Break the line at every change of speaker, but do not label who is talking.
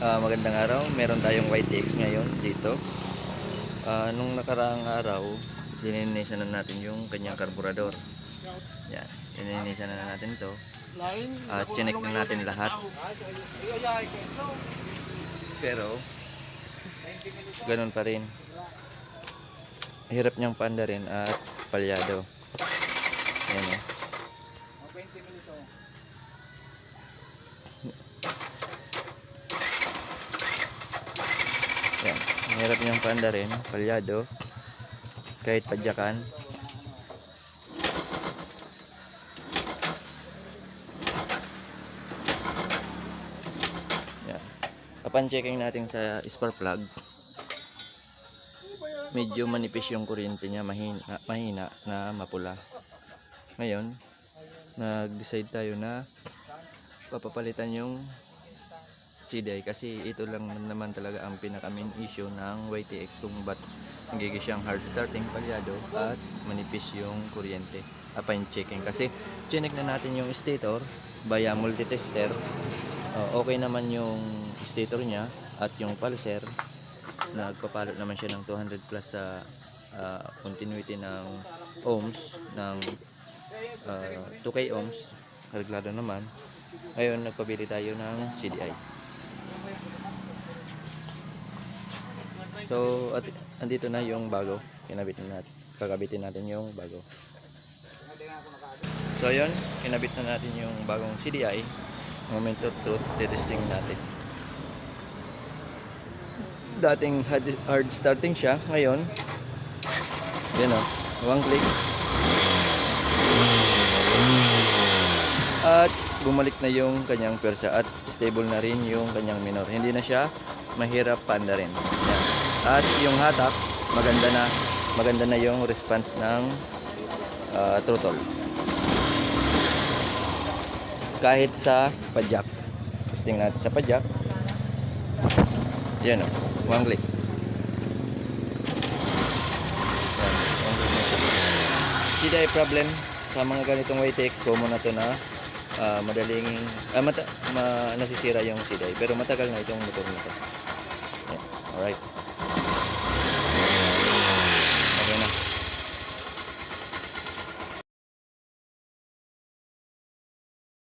Ah, magandang araw. Meron tayong YTX ngayon dito. Ah, nung nakaraang araw, dininisan na natin yung kanyang karburador. Yan. Dininisan na natin to. At chinek na natin lahat. Pero, ganun pa rin. Hirap niyang paanda rin at palyado. Yan eh. Yan. Ang hirap niyang paanda rin. Palyado. Kahit padyakan. Yan. Upon checking natin sa spark plug, medyo manipis yung kuryente niya, mahina, mahina na mapula. Ngayon, nag-decide tayo na papapalitan yung CDI kasi ito lang naman talaga ang pinaka main issue ng YTX kung ba't nagiging siyang hard starting palyado at manipis yung kuryente upon checking. Kasi chinek na natin yung stator via multitester. Uh, okay naman yung stator niya at yung pulser. Nagpapalo naman siya ng 200 plus sa uh, continuity ng ohms ng uh, 2k ohms. Reglado naman. Ngayon nagpabili tayo ng CDI so at andito na yung bago. Kinabit na natin kakabitin natin yung bago. So ayun. Kinabit na natin yung bagong CDI moment of truth testing natin. Dating hard, starting siya ngayon. Yun o one click. At bumalik na yung kanyang pwersa at stable na rin yung kanyang minor. Hindi na siya mahirap panda rin. At yung hatak maganda na maganda na yung response ng ah, throttle kahit sa padjak testing natin sa padjak yan o yan one click siya. CDI problem sa mga ganitong YTX common na to na ah, madaling ah, mata, ma, nasisira yung CDI pero matagal na itong motor na to. Yan. alright